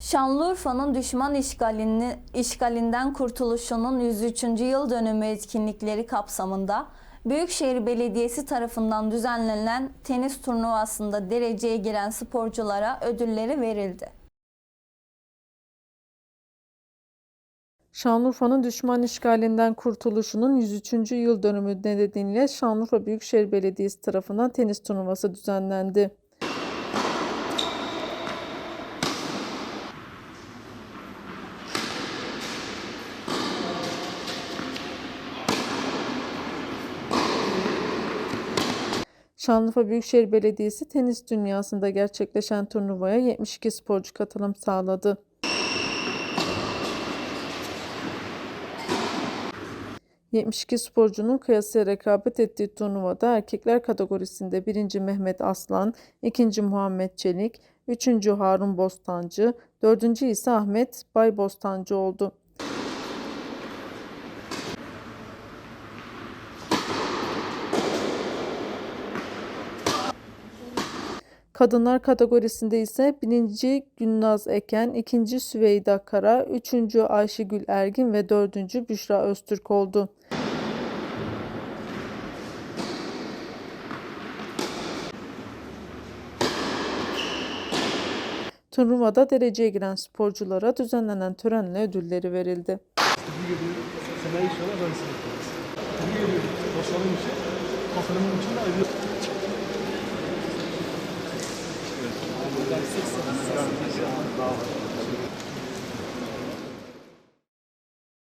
Şanlıurfa'nın düşman işgalini, işgalinden kurtuluşunun 103. yıl dönümü etkinlikleri kapsamında Büyükşehir Belediyesi tarafından düzenlenen tenis turnuvasında dereceye giren sporculara ödülleri verildi. Şanlıurfa'nın düşman işgalinden kurtuluşunun 103. yıl dönümü nedeniyle Şanlıurfa Büyükşehir Belediyesi tarafından tenis turnuvası düzenlendi. Şanlıurfa Büyükşehir Belediyesi tenis dünyasında gerçekleşen turnuvaya 72 sporcu katılım sağladı. ...72 sporcunun kıyasıya rekabet ettiği turnuvada erkekler kategorisinde 1. Mehmet Aslan, 2. Muhammed Çelik, 3. Harun Bostancı, 4. ise Ahmet Bay Bostancı oldu. Kadınlar kategorisinde ise 1. Gülnaz Eken, 2. Süveyda Kara, 3. Ayşegül Ergin ve 4. Büşra Öztürk oldu. Turnuvada dereceye giren sporculara düzenlenen törenle ödülleri verildi. Ediyorum. Seneye inşallah. Evet.